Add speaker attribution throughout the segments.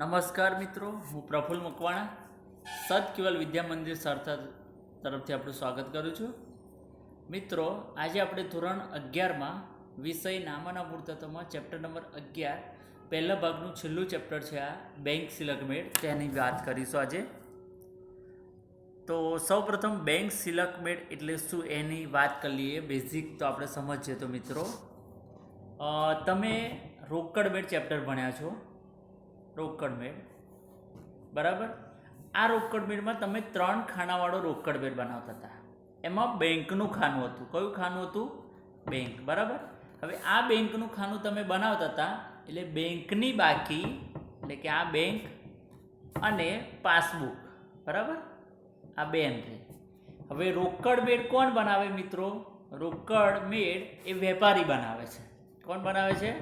Speaker 1: નમસ્કાર મિત્રો, હું પ્રફુલ્લ મકવાણા સત કેવલ વિદ્યા મંદિર સરથા તરફથી આપણું સ્વાગત કરું છું. મિત્રો, આજે આપણે ધોરણ અગિયારમાં વિષય નામાના મૂર્તત્વમાં ચેપ્ટર નંબર અગિયાર, પહેલા ભાગનું છેલ્લું ચેપ્ટર છે આ બેંક સિલકમેળ તેની વાત કરીશું આજે. તો સૌપ્રથમ બેંક સિલકમેળ એટલે શું એની વાત કરી લઈએ બેઝિક તો આપણે સમજીએ તો મિત્રો. તમે રોકડ મેળ ચેપ્ટર ભણ્યા છો. રોકડ મેળ. બરાબર? આ રોકડ મેળમાં તમે ત્રણ ખાનાવાળો રોકડ મેળ બનાવતા હતા. એમાં બેંકનું ખાનું હતું. કયું ખાનું હતું? બેંક. બરાબર? હવે આ બેંકનું ખાનું તમે બનાવતા હતા એટલે બેંકની બાકી, એટલે કે આ બેંક અને પાસબુક. બરાબર? આ બે એન્ટ્રી. હવે રોકડ મેળ કોણ બનાવે મિત્રો? રોકડ મેળ એ વેપારી બનાવે છે. કોણ બનાવે છે?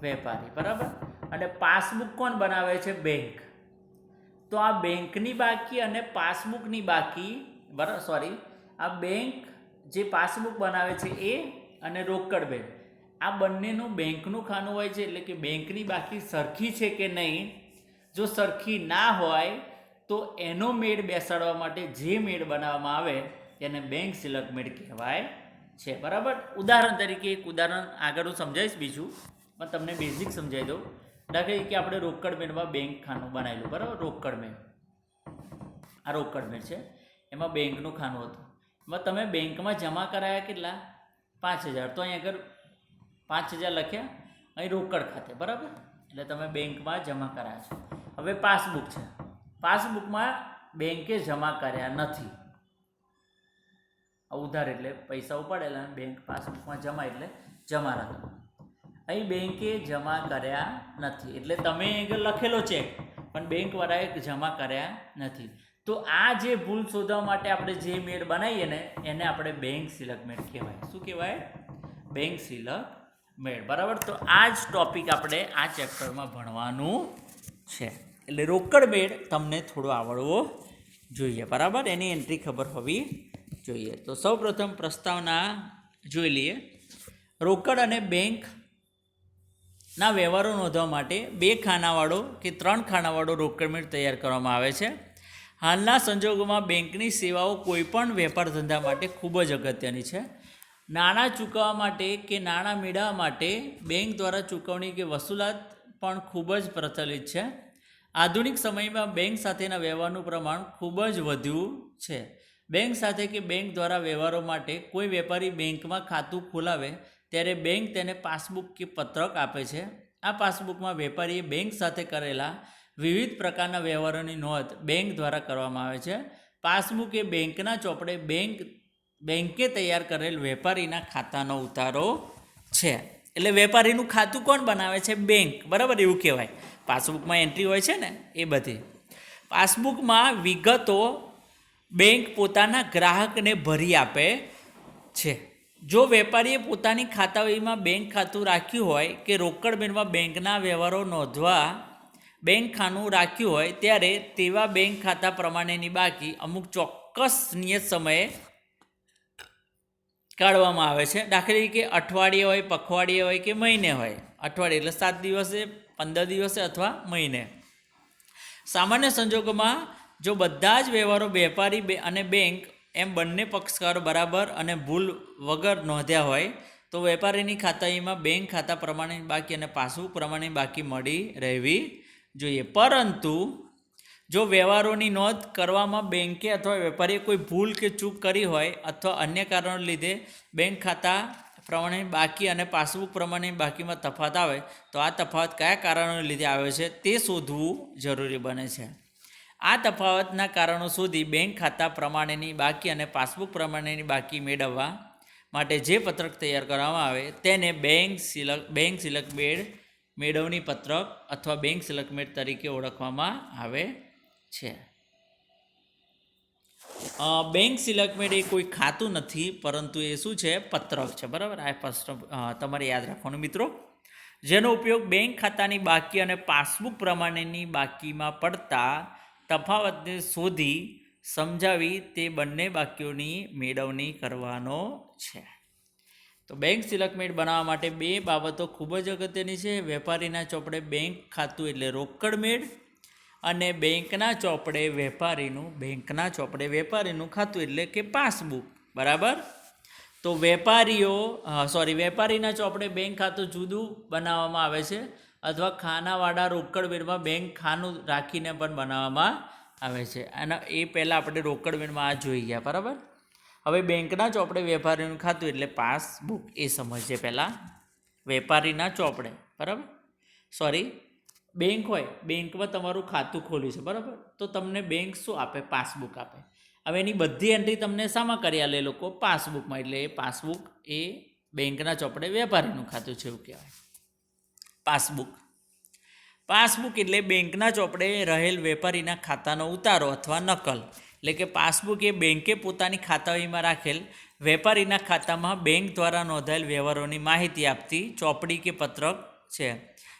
Speaker 1: વેપારી. બરાબર? અને પાસબુક કોણ બનાવે છે? બેંક. તો આ બેંકની બાકી અને પાસબુકની બાકી બરાબર સોરી આ બેંક જે પાસબુક બનાવે છે એ અને રોકડ બેંક. આ બંનેનું બેંકનું ખાનું હોય છે એટલે કે બેંકની બાકી સરખી છે કે નહીં? જો સરખી ના હોય, તો એનો મેળ બેસાડવા માટે જે મેળ બનાવવામાં આવે તેને બેંક સિલક મેળ કહેવાય છે. બરાબર? ઉદાહરણ તરીકે એક ઉદાહરણ આગળ હું સમજાવીશ બીજું. પણ તમને બેઝિક સમજાવી દઉં. દાખલા તરીકે આપણે રોકડ મેળમાં બેંક ખાનું બનાવેલું, બરાબર? રોકડ મેળ. આ રોકડ મેળ છે. એમાં બેંકનું ખાનું હતું. એમાં તમે બેંકમાં જમા કરાયા કેટલા? પાંચ હજાર. તો અહીં આગળ પાંચ હજાર લખ્યા, અહીં રોકડ ખાતે, બરાબર? એટલે તમે બેંકમાં જમા કરાયા છો. હવે પાસબુક છે. પાસબુકમાં બેંકે જમા કર્યા નથી. ઉધાર એટલે પૈસા ઉપાડેલા બેંક પાસબુકમાં જમા એટલે જમા રાખો. અહીં બેંકે જમા કર્યા નથી. એટલે તમે લખેલો ચેક પણ બેંકવાળાએ જમા કર્યા નથી. તો આ જે ભૂલ શોધવા માટે આપણે જે મેળ બનાવીએ ને, એને આપણે બેંક સિલક મેળ કહેવાય. શું કહેવાય? બેંક સિલક મેળ. બરાબર? તો આ જ ટોપિક આપણે આ ચેપ્ટરમાં ભણવાનું છે. એટલે રોકડ મેળ તમને થોડો આવડવો જોઈએ. બરાબર? એની એન્ટ્રી ખબર હોવી જોઈએ. તો સૌપ્રથમ પ્રસ્તાવના જોઈ લઈએ. રોકડ અને બેંક ના વ્યવહારો નોંધવા માટે બે ખાનાવાળો કે ત્રણ ખાનાવાળો રોકડ મેળ તૈયાર કરવામાં આવે છે. હાલના સંજોગોમાં બેંકની સેવાઓ કોઈપણ વેપાર ધંધા માટે ખૂબ જ અગત્યની છે. નાણાં ચૂકવવા માટે કે નાણાં મેળવવા માટે બેંક દ્વારા ચૂકવણી કે વસૂલાત પણ ખૂબ જ પ્રચલિત છે. આધુનિક સમયમાં બેંક સાથેના વ્યવહારનું પ્રમાણ ખૂબ જ વધ્યું છે. બેંક સાથે કે બેંક દ્વારા વ્યવહારો માટે કોઈ વેપારી બેંકમાં ખાતું ખોલાવે ત્યારે બેંક તેને પાસબુક કે પત્રક આપે છે. આ પાસબુકમાં વેપારીએ બેંક સાથે કરેલા વિવિધ પ્રકારના વ્યવહારોની નોંધ બેંક દ્વારા કરવામાં આવે છે. પાસબુક એ બેંકના ચોપડે બેંક, બેંકે તૈયાર કરેલ વેપારીના ખાતાનો ઉતારો છે. એટલે વેપારીનું ખાતું કોણ બનાવે છે? બેંક. બરાબર એવું કહેવાય. પાસબુકમાં એન્ટ્રી હોય છે ને, એ બધી. પાસબુકમાં વિગતો બેંક પોતાના ગ્રાહકને ભરી આપે છે. જો વેપારીએ પોતાની ખાતાવહીમાં બેંક ખાતું રાખ્યું હોય કે રોકડ બેંકમાં બેંકના વ્યવહારો નોંધવા બેંક ખાનું રાખ્યું હોય, ત્યારે તેવા બેંક ખાતા પ્રમાણેની બાકી અમુક ચોક્કસ નિયત સમયે કાઢવામાં આવે છે. દાખલા તરીકે અઠવાડિયે હોય, પખવાડિયે હોય કે મહિને હોય. અઠવાડિયે એટલે સાત દિવસે, પંદર દિવસે અથવા મહિને. સામાન્ય સંજોગોમાં જો બધા જ વ્યવહારો વેપારી અને બેંક એમ બંને પક્ષકારો બરાબર અને ભૂલ વગર નોંધ્યા હોય, તો વેપારીની ખાતાઈમાં બેંક ખાતા પ્રમાણે બાકી અને પાસબુક પ્રમાણેની બાકી મળી રહેવી જોઈએ. પરંતુ, જો વ્યવહારોની નોંધ કરવામાં બેંકે અથવા વેપારીએ કોઈ ભૂલ કે ચૂક કરી હોય અથવા અન્ય કારણો લીધે બેંક ખાતા પ્રમાણે બાકી અને પાસબુક પ્રમાણે બાકીમાં તફાત આવે, તો આ તફાવત કયા કારણોને લીધે આવે છે તે શોધવું જરૂરી બને છે. આ તફાવતના કારણો શોધી બેંક ખાતા પ્રમાણેની બાકી અને પાસબુક પ્રમાણેની બાકી મેળવવા માટે જે પત્રક તૈયાર કરવામાં આવે તેને બેંક સિલક બેંક સિલક બેડ મેળવણી પત્રક અથવા બેંક સિલક મેળ તરીકે ઓળખવામાં આવે છે. બેંક સિલકમેટ એ કોઈ ખાતું નથી, પરંતુ એ શું છે? પત્રક છે. બરાબર? આ ફર્સ્ટ તમારે યાદ રાખવાનું મિત્રો. જેનો ઉપયોગ બેંક ખાતાની બાકી અને પાસબુક પ્રમાણેની બાકીમાં પડતા તફાવતને શોધી સમજાવી તે બંને બાકીઓની મેળવણી કરવાનો છે. તો બેંક સિલકમેટ બનાવવા માટે બે બાબતો ખૂબ જ અગત્યની છે. વેપારીના ચોપડે બેંક ખાતું એટલે રોકડ મેળ અને બેંકના ચોપડે વેપારીનું, બેંકના ચોપડે વેપારીનું ખાતું એટલે કે પાસબુક. બરાબર? તો વેપારીઓ સોરી વેપારીના ચોપડે બેંક ખાતું જુદું બનાવવામાં આવે છે. અથવા ખાનાવાળા રોકડ બેનમાં બેંક ખાનું રાખીને પણ બનાવવામાં આવે છે. અને એ પહેલાં આપણે રોકડ બેનમાં આ જોઈ ગયા, બરાબર? હવે બેંકના ચોપડે વેપારીનું ખાતું, એટલે પાસબુક એ સમજે પહેલાં. વેપારીના ચોપડે બરાબર? સોરી બેંક હોય, બેંકમાં તમારું ખાતું ખોલ્યું છે, બરાબર? તો તમને બેંક શું આપે? પાસબુક આપે. હવે એની બધી એન્ટ્રી તમને શામાં કરી આલે લોકો, પાસબુકમાં. એટલે એ પાસબુક એ બેંકના ચોપડે વેપારીનું ખાતું છે એવું કહેવાય. પાસબુક. પાસબુક એટલે બેંકના ચોપડે રહેલ વેપારીના ખાતાનો ઉતારો અથવા નકલ. એટલે કે પાસબુક એ બેંકે પોતાની ખાતાઓમાં રાખેલ વેપારીના ખાતામાં બેંક દ્વારા નોંધાયેલ વ્યવહારોની માહિતી આપતી ચોપડી કે પત્રક છે.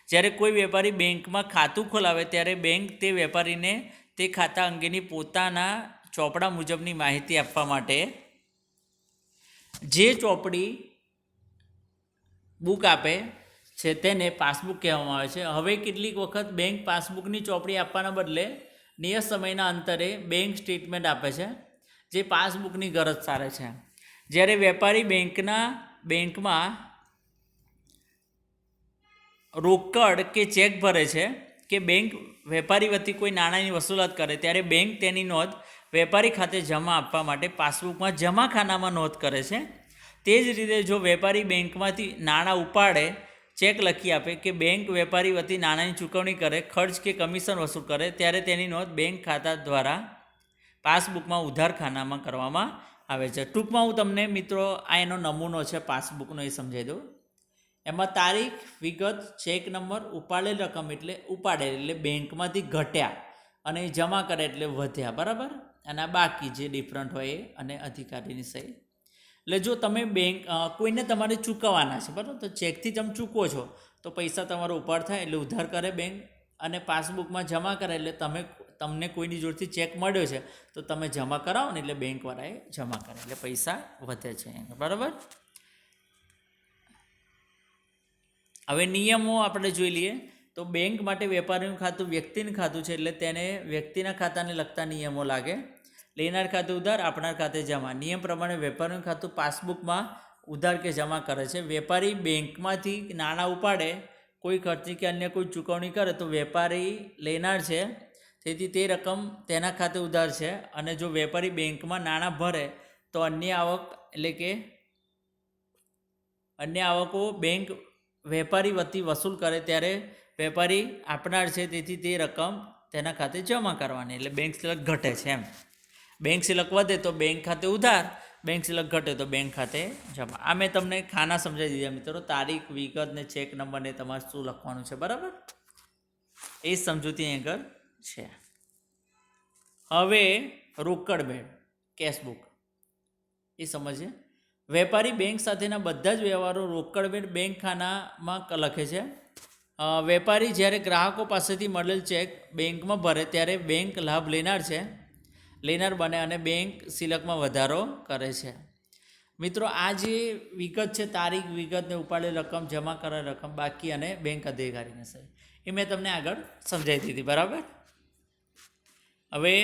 Speaker 1: જ્યારે કોઈ વેપારી બેંકમાં ખાતું ખોલાવે ત્યારે બેંક તે વેપારીને તે ખાતા અંગેની પોતાના ચોપડા મુજબની માહિતી આપવા માટે જે ચોપડી બુક આપે છે તેને પાસબુક કહેવામાં આવે છે. હવે કેટલીક વખત બેંક પાસબુકની ચોપડી આપવાના બદલે નિયત સમયના અંતરે બેંક સ્ટેટમેન્ટ આપે છે, જે પાસબુકની ગરજ સારે છે. જ્યારે વેપારી બેંકના બેંકમાં રોકડ કે ચેક ભરે છે કે બેંક વેપારી વતી કોઈ નાણાંની વસૂલાત કરે, ત્યારે બેંક તેની નોંધ વેપારી ખાતે જમા આપવા માટે પાસબુકમાં જમાખાનામાં નોંધ કરે છે. તે જ રીતે જો વેપારી બેંકમાંથી નાણાં ઉપાડે ચેક લખી આપે કે બેંક વેપારી વતી નાણાંની ચૂકવણી કરે, ખર્ચ કે કમિશન વસૂલ કરે, ત્યારે તેની નોંધ બેંક ખાતા દ્વારા પાસબુકમાં ઉધારખાનામાં કરવામાં આવે છે. ટૂંકમાં હું તમને મિત્રો આ એનો નમૂનો છે, પાસબુકનો એ સમજાવી દઉં. એમાં તારીખ, વિગત, ચેક નંબર, ઉપાડેલ રકમ એટલે ઉપાડેલ એટલે બેંકમાંથી ઘટ્યા અને જમા કરે એટલે વધ્યા, બરાબર? અને આ બાકી જે ડિફરન્ટ હોય એ અને અધિકારીની સહી. એટલે જો તમે બેંક કોઈને તમારે ચૂકવવાના છે, બરાબર? તો ચેકથી તમે ચૂકવો છો. તો પૈસા તમારો ઉપાડ થાય એટલે ઉધાર કરે બેંક અને પાસબુકમાં જમા કરે એટલે તમે તમને કોઈની જોડથી ચેક મળ્યો છે, તો તમે જમા કરાવો ને એટલે બેંકવાળાએ જમા કરે, એટલે પૈસા વધે છે બરાબર? હવે નિયમો આપણે જોઈ લઈએ. તો બેંક માટે વેપારીનું ખાતું વ્યક્તિનું ખાતું છે એટલે તેને વ્યક્તિના ખાતાને લગતા નિયમો લાગે. લેનાર ખાતે ઉધાર, આપનાર ખાતે જમા. નિયમ પ્રમાણે વેપારીનું ખાતું પાસબુકમાં ઉધાર કે જમા કરે છે. વેપારી બેંકમાંથી નાણાં ઉપાડે, કોઈ ખર્ચની કે અન્ય કોઈ ચૂકવણી કરે, તો વેપારી લેનાર છે. તેથી તે રકમ તેના ખાતે ઉધાર છે અને જો વેપારી બેંકમાં નાણાં ભરે, તો અન્ય આવક એટલે કે અન્ય આવકો બેંક વેપારી વતી વસૂલ કરે ત્યારે વેપારી આપનાર છે. તેથી તે રકમ તેના ખાતે જમા કરવાની, એટલે બેંક સિલક ઘટે છે એમ. બેંક સિલક વધે તો બેંક ખાતે ઉધાર, બેંક સિલક ઘટે તો બેંક ખાતે જમા. આ મેં તમને ખાના સમજાવી દીધા મિત્રો. તારીખ, વિગત ને ચેક નંબર ને તમારે શું લખવાનું છે, બરાબર? એ સમજૂતી આગળ છે. હવે રોકડ બેડ કેશબુક. એ સમજીએ. વેપારી બેંક સાથેના બધા જ વ્યવહારો રોકડ બેડ બેંક ખાનામાં લખે છે. વેપારી જ્યારે ગ્રાહકો પાસેથી મળેલ ચેક બેંકમાં ભરે ત્યારે બેંક લાભ લેનાર છે. લેનાર બને અને બેંક સિલકમાં વધારો કરે છે. મિત્રો, આ જે વિગત છે, તારીખ વિગતને ઉપાડેલ રકમ, જમા કરેલ રકમ, બાકી અને બેંક અધિકારીને સહી એ મેં તમને આગળ સમજાવી દીધી, બરાબર? હવે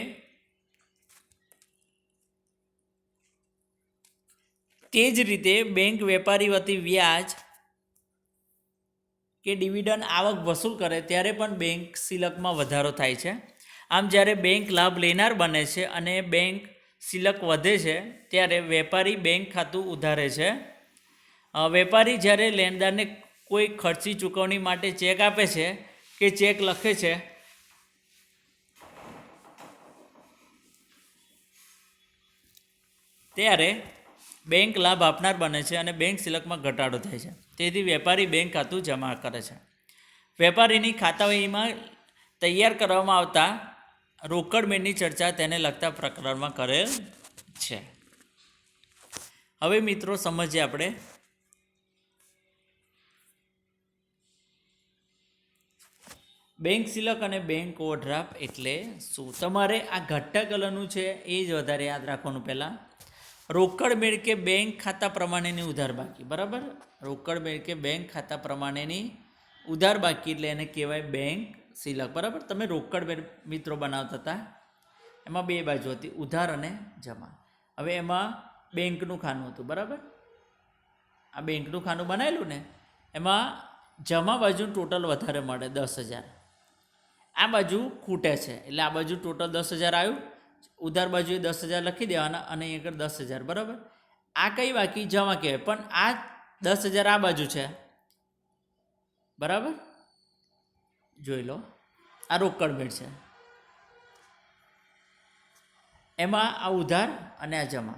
Speaker 1: તે જ રીતે બેંક વેપારી વતી વ્યાજ કે ડિવિડન્ડ આવક વસૂલ કરે, ત્યારે પણ બેંક સિલકમાં વધારો થાય છે. આમ જ્યારે બેંક લાભ લેનાર બને છે અને બેંક સિલક વધે છે, ત્યારે વેપારી બેંક ખાતું ઉધારે છે. વેપારી જ્યારે લેણદારને કોઈ ખર્ચી ચૂકવણી માટે ચેક આપે છે કે ચેક લખે છે, ત્યારે બેંક લાભ આપનાર બને છે અને બેંક સિલકમાં ઘટાડો થાય છે. તેથી વેપારી બેંક ખાતું જમા કરે છે. વેપારીની ખાતાવહીમાં તૈયાર કરવામાં આવતા રોકડ મેળની ચર્ચા તેને લગતા પ્રકરણમાં કરેલ છે. હવે મિત્રો સમજીએ આપણે. બેંક સિલક અને બેંક ઓવરડ્રાફ્ટ એટલે શું? તમારે આ ઘટ્ટા કલરનું છે, એ જ વધારે યાદ રાખવાનું પહેલાં. રોકડ મેળ કે બેંક ખાતા પ્રમાણેની ઉધાર બાકી, બરાબર? રોકડ મેળ કે બેંક ખાતા પ્રમાણેની ઉધાર બાકી એટલે એને કહેવાય બેંક સિલક બરાબર? તમે રોકડ બે મિત્રો બનાવતા હતા. એમાં બે બાજુ હતી, ઉધાર અને જમા. હવે એમાં બેંકનું ખાનું હતું, બરાબર? આ બેંકનું ખાનું બનાવેલું ને, એમાં જમા બાજુ ટોટલ વધારે મળે, દસ હજાર. આ બાજુ ખૂટે છે, એટલે આ બાજુ ટોટલ દસ હજાર આવ્યું. ઉધાર બાજુએ દસ હજાર લખી દેવાના અને અહીં આગળ દસ હજાર, બરાબર? આ કઈ બાકી? જમા કહેવાય. પણ આ દસ હજાર આ બાજુ છે. બરાબર? જોઈ લો. આ રોકડ બેડ છે. એમાં આ ઉધાર અને આ જમા.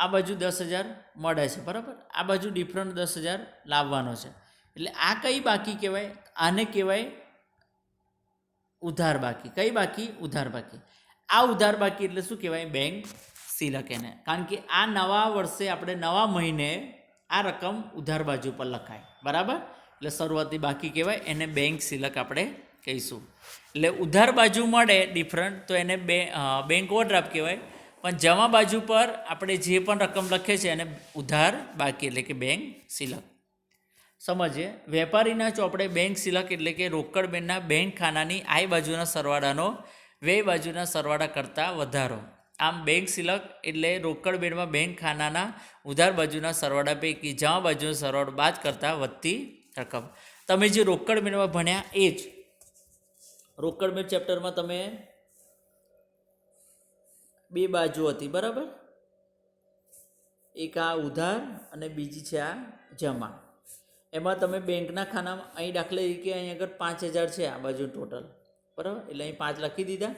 Speaker 1: આ બાજુ દસ હજાર મળે છે, બરાબર? આ બાજુ ડિફરન્ટ દસ હજાર લાવવાનો છે. એટલે આ કઈ બાકી કહેવાય? આને કહેવાય ઉધાર બાકી. કઈ બાકી? ઉધાર બાકી. આ ઉધાર બાકી એટલે શું કહેવાય? બેંક સિલક એને. કારણ કે આ નવા વર્ષે આપણે નવા મહિને આ રકમ ઉધાર બાજુ પર લખાય. બરાબર? એટલે શરૂઆતી બાકી કહેવાય, એને બેંક સિલક આપણે કહીશું. એટલે ઉધાર બાજુ મળે ડિફરન્ટ તો એને બે બેંક ઓવરડ્રાફ્ટ કહેવાય. પણ જમા બાજુ પર આપણે જે પણ રકમ લખીએ છીએ એને ઉધાર બાકી, એટલે કે બેંક સિલક. સમજીએ? વેપારીના ચોપડે બેંક સિલક એટલે કે રોકડ બેનના બેંક ખાનાની આય બાજુના સરવાળાનો વ્યય બાજુના સરવાળા કરતાં વધારો. આમ બેંક સિલક એટલે રોકડ બેનમાં બેંક ખાનાના ઉધાર બાજુના સરવાળા પૈકી જમા બાજુનો સરવાળો બાદ કરતાં વધતી રકમ. તમે જે રોકડ મેળમાં ભણ્યા એ જ. રોકડ મેળ ચેપ્ટરમાં તમે બે બાજુ હતી, બરાબર? એક આ ઉધાર અને બીજી છે આ જમા. એમાં તમે બેંકના ખાનામાં અહીં દાખલા તરીકે અહીં આગળ પાંચ હજાર છે આ બાજુ ટોટલ બરાબર? એટલે અહીં પાંચ લખી દીધા.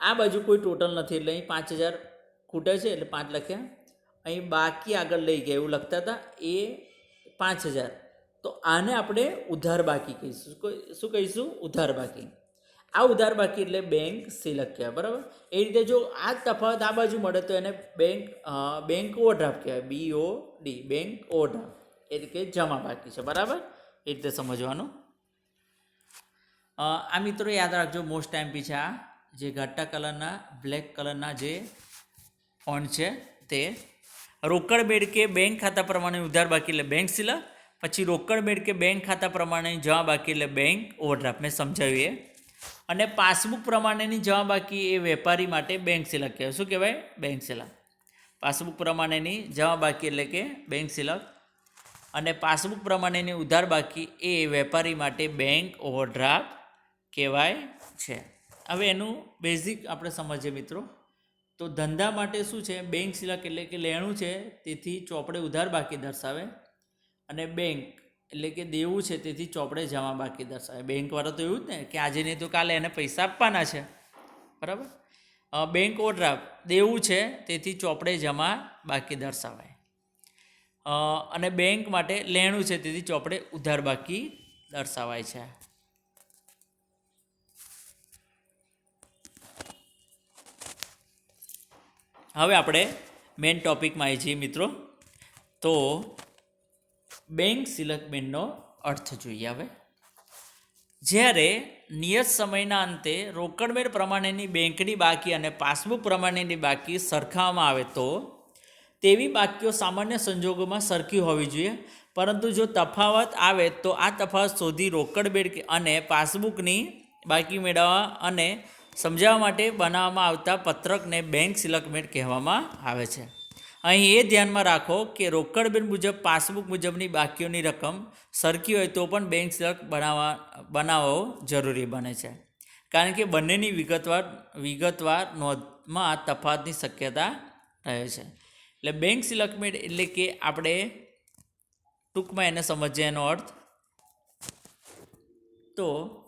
Speaker 1: આ બાજુ કોઈ ટોટલ નથી, એટલે અહીં પાંચ હજાર ખૂટે છે એટલે પાંચ લખ્યા. અહીં બાકી આગળ લઈ ગયા, એવું લખતા હતા, એ પાંચ હજાર. તો આને આપણે ઉધાર બાકી કહીશું. શું કહીશું? ઉધાર બાકી. આ ઉધાર બાકી એટલે બેંક સિલક કહેવાય બરાબર? એ રીતે જો આ તફાવત આ બાજુ મળે તો એને બેંક બેંક ઓવરડ્રાફ્ટ કહેવાય. B O D bank overdraft એ રીતે જમા બાકી છે, બરાબર? એ રીતે સમજવાનું. આ મિત્રો યાદ રાખજો મોસ્ટ ટાઈમ છે આ. જે ઘાટા કલરના બ્લેક કલરના જે ફોન્ટ છે તે. રોકડ બેડ કે બેંક ખાતા પ્રમાણે ઉધાર બાકી એટલે બેંક સિલક પછી રોકડ બેડ કે બેંક ખાતા પ્રમાણેની જમા બાકી એટલે બેંક ઓવરડ્રાફ્ટ. મેં સમજાવીએ અને પાસબુક પ્રમાણેની જમા બાકી એ વેપારી માટે બેંક સિલક કહેવાય. શું કહેવાય? બેંક સિલક પાસબુક પ્રમાણેની જમા બાકી એટલે કે બેંક સિલક અને પાસબુક પ્રમાણેની ઉધાર બાકી એ વેપારી માટે બેંક ઓવરડ્રાફ્ટ કહેવાય છે. હવે એનું બેઝિક આપણે સમજીએ મિત્રો. તો ધંધા માટે શું છે? બેંક સિલક એટલે કે લેણું છે. તેથી ચોપડે ઉધાર બાકી દર્શાવે. અને બેંક એટલે કે દેવું છે, તેથી ચોપડે જમા બાકી દર્શાવે બેંકવાળા તો એવું જ ને, કે આજે નહીં તો કાલે એને પૈસા આપવાના છે. બરાબર? બેંક ઓવરડ્રાફ્ટ દેવું છે, તેથી ચોપડે જમા બાકી દર્શાવાય. અને બેંક માટે લેણું છે, તેથી ચોપડે ઉધાર બાકી દર્શાવાય છે. હવે આપણે મેઇન ટોપિકમાં આવી જઈએ મિત્રો. તો બેંક સિલક બેનનો અર્થ જોઈએ હવે. જ્યારે નિયત સમયના અંતે રોકડમેળ પ્રમાણેની બેંકની બાકી અને પાસબુક પ્રમાણેની બાકી સરખાવવામાં આવે તો તેવી બાકીઓ સામાન્ય સંજોગોમાં સરખી હોવી જોઈએ. પરંતુ જો તફાવત આવે તો આ તફાવત શોધી રોકડબેડ અને પાસબુકની બાકી મેળવવા અને સમજાવવા માટે બનાવવામાં આવતા પત્રકને બેંક સિલકમેટ કહેવામાં આવે છે. અહીં એ ધ્યાનમાં રાખો કે રોકડ બિલ મુજબ, પાસબુક મુજબની બાકીઓની રકમ સરખી હોય તો પણ બેંક સિલક બનાવવા, બનાવવો જરૂરી બને છે. કારણ કે બંનેની વિગતવાર વિગતવાર નોંધમાં તફાવતની શક્યતા રહે છે. એટલે બેંક સિલકમેટ એટલે કે આપણે ટૂંકમાં એને સમજીએ એનો અર્થ. તો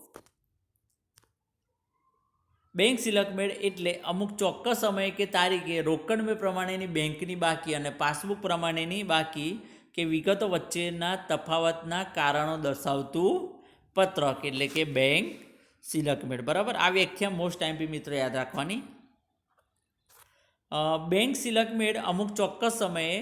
Speaker 1: બેંક સિલકમેળ એટલે અમુક ચોક્કસ સમયે કે તારીખે રોકડમે પ્રમાણેની બેંકની બાકી અને પાસબુક પ્રમાણેની બાકી કે વિગતો વચ્ચેના તફાવતના કારણો દર્શાવતું પત્રક એટલે કે બેંક સિલકમેળ બરાબર? આ વ્યાખ્યા મોસ્ટ ટાઈમ બી મિત્રો યાદ રાખવાની. બેંક સિલકમેળ અમુક ચોક્કસ સમયે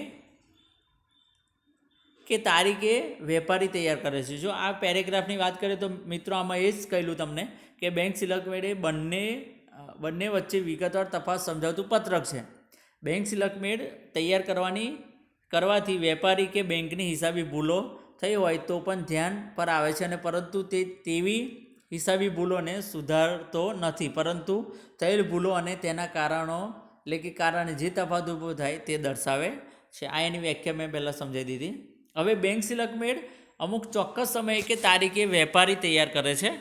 Speaker 1: કે તારીખે વેપારી તૈયાર કરે છે. જો આ પેરેગ્રાફની વાત કરીએ તો મિત્રો આમાં એ જ કહેલું તમને કે બેંક સિલકમેળ બંને બંને વચ્ચે વિગતવાર તપાસ સમજાવતું પત્રક છે. બેંક સિલકમેળ તૈયાર કરવાની, કરવાથી વેપારી કે બેંકની હિસાબી ભૂલો થઈ હોય તો પણ ધ્યાન પર આવે છે અને પરંતુ તે, તેવી હિસાબી ભૂલોને સુધારતો નથી. પરંતુ થયેલ ભૂલો અને તેના કારણો, એટલે કે કારણે જે તફાત ઊભો થાય તે દર્શાવે છે. આ એની વ્યાખ્યા મેં પહેલાં સમજાવી દીધી. હવે બેંક સિલક મેળ અમુક ચોક્કસ સમયે કે તારીખે વેપારી તૈયાર કરે છે.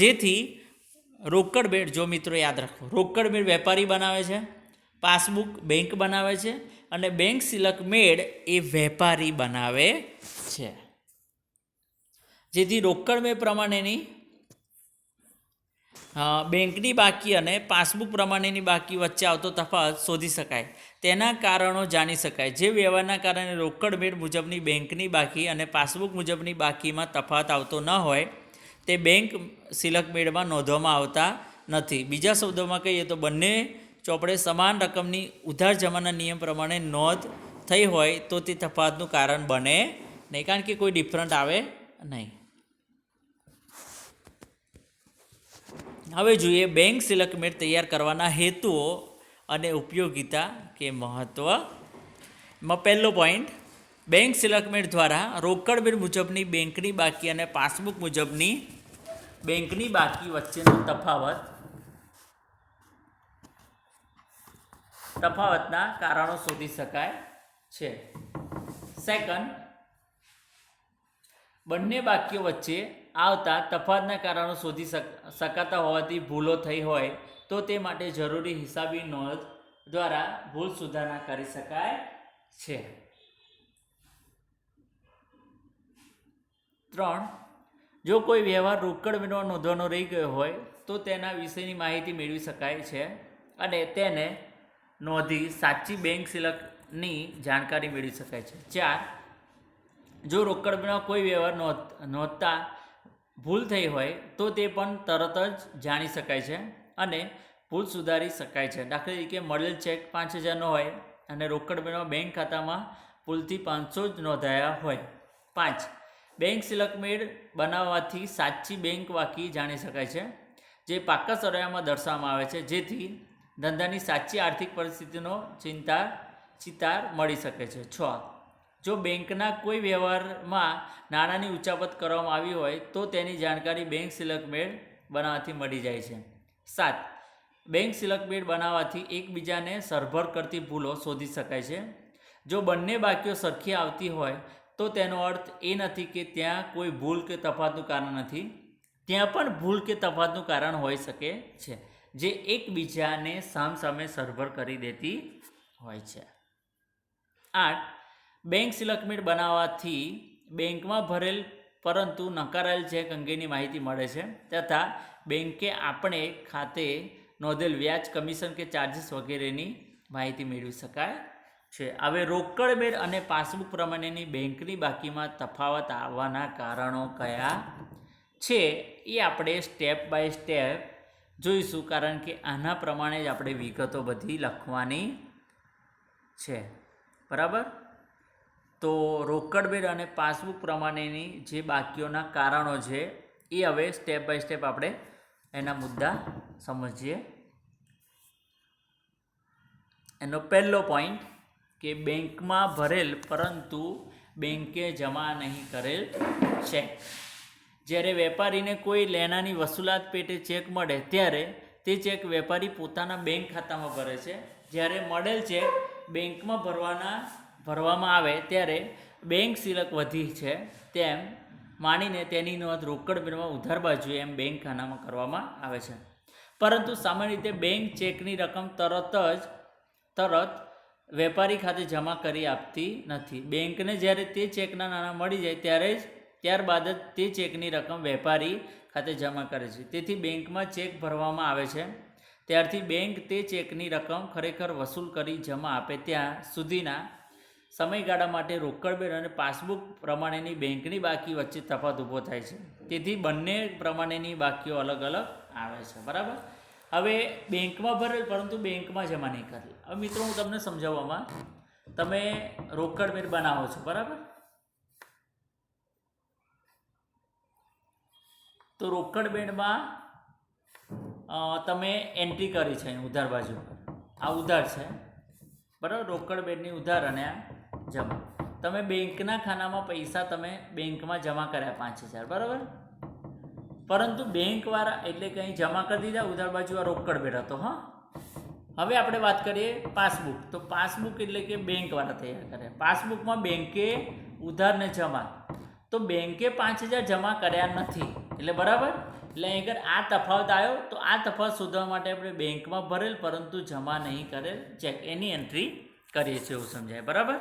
Speaker 1: જેથી રોકડ બેડ જો મિત્રો યાદ રાખો, રોકડ બેડ વેપારી બનાવે છે, પાસબુક બેંક બનાવે છે અને બેંક સિલક મેળ એ વેપારી બનાવે છે. જેથી રોકડ મેળ પ્રમાણેની બેંકની બાકી અને પાસબુક પ્રમાણેની બાકી વચ્ચે આવતો તફાવત શોધી શકાય. તેના કારણો જાણી શકાય. જે વ્યવહારના કારણે રોકડ મુજબની બેંકની બાકી અને પાસબુક મુજબની બાકીમાં તફાવત આવતો ન હોય, તે બેંક સિલક મેળમાં નોંધવામાં આવતા નથી. બીજા શબ્દોમાં કહીએ તો બંને ચોપડે સમાન રકમની ઉધાર જમાના નિયમ પ્રમાણે નોંધ થઈ હોય તો તે તફાવતનું કારણ બને નહીં. કારણ કે કોઈ ડિફરન્ટ આવે નહીં. હવે જોઈએ બેંક સિલકમેટ તૈયાર કરવાના હેતુઓ અને ઉપયોગિતા કે મહત્વ? માં પહેલો પોઈન્ટ બેંક સિલેક્ટમેન્ટ દ્વારા રોકડ બિલ મુજબની બેંકની બાકી અને પાસબુક મુજબની બેંકની બાકી વચ્ચેનો તફાવત. તફાવતના કારણો શોધી શકાય છે. સેકન્ડ બંને બાકીઓ વચ્ચે આવતા તફાવતના કારણો શોધી શક- શકાતા હોવાથી ભૂલો થઈ હોય તો તે માટે જરૂરી હિસાબી નોંધ દ્વારા ભૂલ સુધારણા કરી શકાય છે. ત્રણ, જો કોઈ વ્યવહાર રોકડ વિનો નોંધવાનો રહી ગયો હોય, તો તેના વિશેની માહિતી મેળવી શકાય છે અને તેને નોંધી સાચી બેંક સિલકની જાણકારી મેળવી શકાય છે. ચાર, જો રોકડ વિના કોઈ વ્યવહાર નોંધ, નોંધતા ભૂલ થઈ હોય, તો તે પણ તરત જ જાણી શકાય છે અને ભૂલ સુધારી શકાય છે. દાખલા તરીકે મળેલ ચેક પાંચ હજારનો હોય અને રોકડ બેંક ખાતામાં ભૂલથી પાંચસો જ નોંધાયા હોય. પાંચ. બેંક સિલકમેળ બનાવવાથી સાચી બેંક વાકી જાણી શકાય છે, જે પાક્કા સરળામાં દર્શાવવામાં આવે છે. જેથી ધંધાની સાચી આર્થિક પરિસ્થિતિનો ચિંતા, ચિતાર મળી શકે છે. છ. જો બેંકના કોઈ વ્યવહારમાં નાણાંની ઉચાપત કરવામાં આવી હોય તો તેની જાણકારી બેંક સિલકમેળ બનાવવાથી મળી જાય છે. સાત. બેંક સિલક બેડ બનાવવાથી એકબીજાને સરભર કરતી ભૂલો શોધી શકાય છે. જો બંને બાકીઓ સરખી આવતી હોય, તો તેનો અર્થ એ નથી કે ત્યાં કોઈ ભૂલ કે તફાતનું કારણ નથી. ત્યાં પણ ભૂલ કે તફાતનું કારણ હોઈ શકે છે, જે એકબીજાને સામસામે સરભર કરી દેતી હોય છે. આઠ, બેંક સિલકમેટ બનાવવાથી બેંકમાં ભરેલ પરંતુ નકારાયેલ ચેક અંગેની માહિતી મળે છે, તથા બેંકે આપણે ખાતે નોંધેલ વ્યાજ કમિશન કે ચાર્જીસ વગેરેની માહિતી મેળવી શકાય છે. હવે રોકડ મેળ અને પાસબુક પ્રમાણેની બેંકની બાકીમાં તફાવત આવવાના કારણો કયા છે એ આપણે સ્ટેપ બાય સ્ટેપ જોઈશું, કારણ કે આના પ્રમાણે જ આપણે વિગતો બધી લખવાની છે. બરાબર? તો રોકડ બેડ અને પાસબુક પ્રમાણેની જે બાકીઓના કારણો છે એ હવે સ્ટેપ બાય સ્ટેપ આપણે એના મુદ્દા સમજીએ. એનો પહેલો પોઈન્ટ કે બેંકમાં ભરેલ, પરંતુ બેંકે જમા નહીં કરેલ ચેક જ્યારે વેપારીને કોઈ લેનાની વસૂલાત પેટે ચેક મળે, ત્યારે તે ચેક વેપારી પોતાના બેંક ખાતામાં ભરે છે. જ્યારે મળેલ ચેક બેંકમાં ભરવાના, ભરવામાં આવે, ત્યારે બેંક સિલક વધી છે, તેમ માનીને તેની નોંધ રોકડ બિલમાં ઉધાર બાજુ એમ બેંક ખાનામાં કરવામાં આવે છે. પરંતુ સામાન્ય રીતે બેંક ચેકની રકમ તરત જ, તરત વેપારી ખાતે જમા કરી આપતી નથી. બેંકને જ્યારે તે ચેકના નાણાં મળી જાય ત્યારે જ, ત્યારબાદ જ તે ચેકની રકમ વેપારી ખાતે જમા કરે છે. તેથી બેંકમાં ચેક ભરવામાં આવે છે. ત્યારથી બેંક તે ચેકની રકમ ખરેખર વસૂલ કરી જમા આપે ત્યાં સુધીના સમયગાળા માટે રોકડ બિલ અને પાસબુક પ્રમાણેની બેંકની બાકી વચ્ચે તફાત ઊભો થાય છે. તેથી બંને પ્રમાણેની બાકીઓ અલગ અલગ આવે છે. બરાબર? હવે બેંકમાં ભરેલ, પરંતુ બેંકમાં જમા નહીં કરેલ. હવે મિત્રો, હું તમને સમજાવવામાં તમે રોકડ બિલ બનાવો છો. બરાબર? તો રોકડ બેન્ડમાં તમે એન્ટ્રી કરી છે ઉધાર બાજુ. આ ઉધાર છે. બરાબર? રોકડ બેન્ડની ઉધાર અને આ જમા. તમે બેંકના ખાનામાં પૈસા તમે બેંકમાં જમા કર્યા પાંચ હજાર, બરાબર? પરંતુ બેંકવાળા એટલે કે અહીં જમા કરી દીધા, ઉધાર બાજુ આ રોકડ બેઠ હતો, હા. હવે આપણે વાત કરીએ પાસબુક. તો પાસબુક એટલે કે બેંકવાળા તૈયાર કરે. પાસબુકમાં બેંકે ઉધાર ને જમા. તો બેંકે પાંચ હજાર જમા કર્યા નથી. એટલે બરાબર? એટલે અહીં આ તફાવત આવ્યો. તો આ તફાવત શોધવા માટે આપણે બેંકમાં ભરેલ, પરંતુ જમા નહીં કરેલ ચેક એની એન્ટ્રી કરીએ છીએ એવું સમજાય. બરાબર?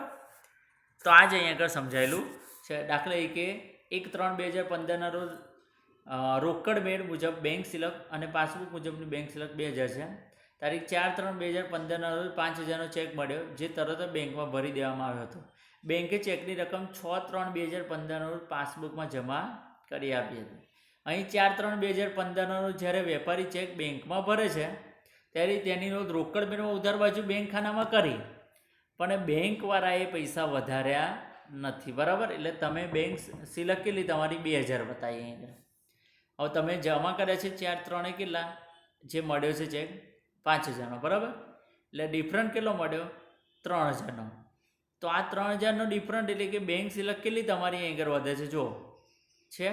Speaker 1: તો આ જ અહીંયા આગળ સમજાયેલું છે. દાખલા તરીકે એક ત્રણ બે હજાર પંદરના રોજ રોકડ મેળ મુજબ બેંક સિલક અને પાસબુક મુજબની બેંક સિલક બે હજાર છે. તારીખ ચાર ત્રણ બે હજાર પંદરના રોજ પાંચ હજારનો ચેક મળ્યો, જે તરત જ બેંકમાં ભરી દેવામાં આવ્યો હતો. બેંકે ચેકની રકમ છ ત્રણ બે હજાર પંદરના રોજ પાસબુકમાં જમા કરી આપી હતી. અહીં ચાર ત્રણ બે હજાર પંદરના રોજ જ્યારે વેપારી ચેક બેંકમાં ભરે છે, ત્યારે તેની નોંધ રોકડ મેળમાં ઉધાર બાજુ બેંક ખાનામાં કરી. પણ બેંકવાળાએ પૈસા વધાર્યા નથી, બરાબર? એટલે તમે બેંક સિલક કેટલી તમારી બે હજાર બતાવી અહીંયા હવે તમે જમા કર્યા છે ચાર ત્રણે કેટલા? જે મળ્યો છે ચેક પાંચ હજારનો, બરાબર? એટલે ડિફરન્ટ કેટલો મળ્યો? ત્રણ હજારનો. તો આ ત્રણ હજારનો ડિફરન્ટ એટલે કે બેંક સિલક કેટલી તમારી આગળ વધે છે, જુઓ. છે?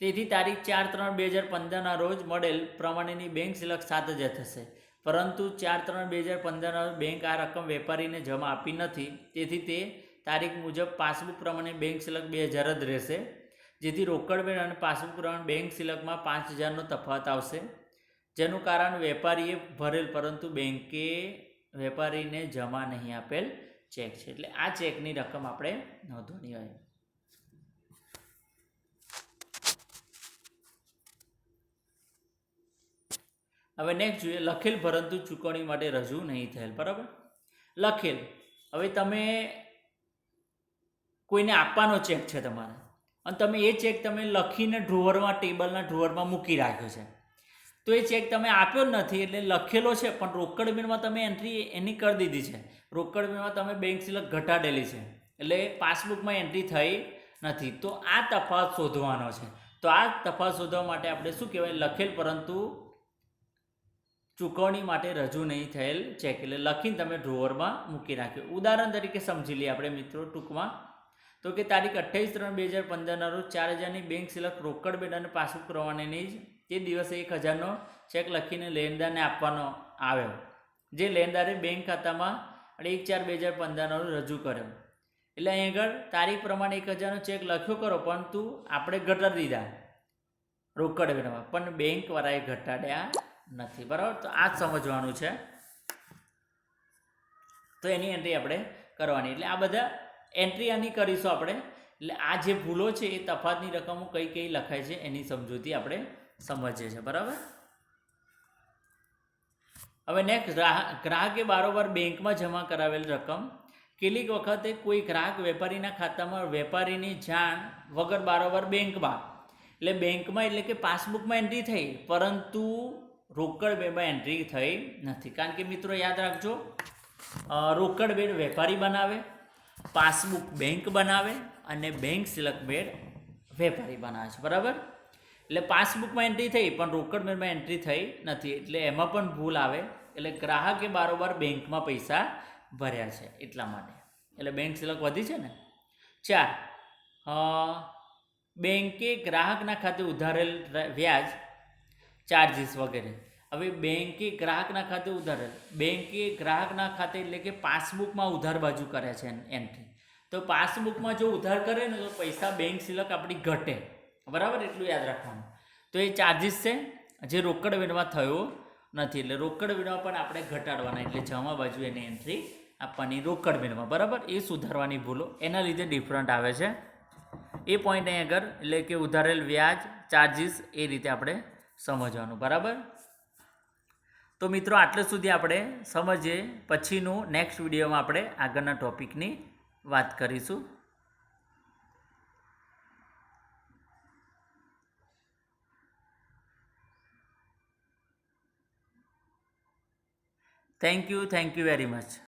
Speaker 1: તેથી તારીખ ચાર ત્રણ બે હજાર પંદરના રોજ મળેલ પ્રમાણેની બેંક સિલક સાત હજાર થશે. પરંતુ ચાર ત્રણ બે હજાર પંદરના બેંક આ રકમ વેપારીને જમા આપી નથી. તેથી તે તારીખ મુજબ પાસબુક પ્રમાણે બેંક સિલક બે હજાર જ રહેશે, જેથી રોકડ બેન અને પાસબુક પ્રમાણે બેંક સિલકમાં પાંચ હજારનો તફાવત આવશે. જેનું કારણ વેપારીએ ભરેલ, પરંતુ બેંકે વેપારીને જમા નહીં આપેલ ચેક છે. એટલે આ ચેકની રકમ આપણે નોંધવાની હોય. હવે નેક્સ્ટ જોઈએ, લખેલ પરંતુ ચૂકવણી માટે રજૂ નહીં થયેલ, બરાબર? લખેલ. હવે તમે કોઈને આપવાનો ચેક છે તમારે. અને તમે એ ચેક તમે લખીને ડ્રોવરમાં ટેબલના ડ્રોવરમાં મૂકી રાખ્યો છે. તો એ ચેક તમે આપ્યો જ નથી એટલે લખેલો છે, પણ રોકડ બિલમાં તમે એન્ટ્રી એની કરી દીધી છે. રોકડ બિલમાં તમે બેંક સિલક ઘટાડેલી છે. એટલે પાસબુકમાં એન્ટ્રી થઈ નથી. તો આ તફાવત શોધવાનો છે. તો આ તફાવત શોધવા માટે આપણે શું કહેવાય? લખેલ પરંતુ ચૂકવણી માટે રજૂ નહીં થયેલ ચેક એટલે લખીને તમે ડ્રોવરમાં મૂકી નાખ્યો. ઉદાહરણ તરીકે સમજી લઈએ આપણે મિત્રો ટૂંકમાં. તો કે તારીખ અઠ્ઠાવીસ ત્રણ બે હજાર પંદરના રોજ ચાર હજારની બેંક સિલક રોકડ બેડાને પાસબુક કરવાની જ તે દિવસે એક હજારનો ચેક લખીને લેણદારને આપવાનો આવ્યો. જે લેણદારે બેંક ખાતામાં એક ચાર બે હજાર પંદરના રજૂ કર્યો. એટલે અહીં આગળ તારીખ પ્રમાણે એક હજારનો ચેક લખ્યો કરો પરંતુ આપણે ઘટાડી દીધા. રોકડ બેડમાં. પણ બેંકવાળાએ ઘટાડ્યા નથી, બરાબર? તો આ જ સમજવાનું છે. તો એની એન્ટ્રી આપણે કરવાની. એટલે આ બધા એન્ટ્રી આની કરીશું આપણે. એટલે આ જે ભૂલો છે એ તફાતની રકમો કઈ કઈ લખાય છે એની સમજૂતી આપણે સમજીએ છીએ, બરાબર? હવે નેક્સ્ટ ગ્રાહકે બારોબાર બેંકમાં જમા કરાવેલ રકમ. કેટલીક વખતે કોઈ ગ્રાહક વેપારીના ખાતામાં વેપારીની જાણ વગર બારોબાર બેંકમાં. એટલે બેંકમાં એટલે કે પાસબુકમાં એન્ટ્રી થઈ, પરંતુ રોકડ બેમાં એન્ટ્રી થઈ નથી. કારણ કે મિત્રો યાદ રાખજો રોકડ બેડ વેપારી બનાવે પાસબુક બેંક બનાવે અને બેંક સિલક બેડ વેપારી બનાવે છે. બરાબર? એટલે પાસબુકમાં એન્ટ્રી થઈ, પણ રોકડ બેડમાં એન્ટ્રી થઈ નથી. એટલે એમાં પણ ભૂલ આવે. એટલે ગ્રાહકે બારોબાર બેંકમાં પૈસા ભર્યા છે, એટલા માટે. એટલે બેંક સિલક વધી છે ને? ચાર બેંકે ગ્રાહકના ખાતે ઉધારેલ વ્યાજ ચાર્જીસ વગેરે. હવે બેન્કે ગ્રાહકના ખાતે ઉધાર બેન્કે ગ્રાહકના ખાતે એટલે કે પાસબુકમાં ઉધાર બાજુ કરે છે એન્ટ્રી તો પાસબુકમાં જો ઉધાર કરે ને તો પૈસા બેંક સિલક આપણી ઘટે. બરાબર? એટલું યાદ રાખવાનું. તો એ ચાર્જીસ છે, જે રોકડ વેણમાં થયો નથી. એટલે રોકડ વેણમાં પણ આપણે ઘટાડવાના, એટલે જમા બાજુ એની એન્ટ્રી આપવાની રોકડ વેણમાં બરાબર? એ સુધારવાની ભૂલો. એના લીધે ડિફરન્ટ આવે છે. એ પોઈન્ટ અહીં આગળ, એટલે કે ઉધારેલ વ્યાજ ચાર્જીસ એ રીતે આપણે સમજવાનું, બરાબર? તો મિત્રો, આટલે સુધી આપણે સમજીએ. પછીનું નેક્સ્ટ વિડીયોમાં આપણે આગળના ટોપિકની વાત કરીશું. Thank you thank you very much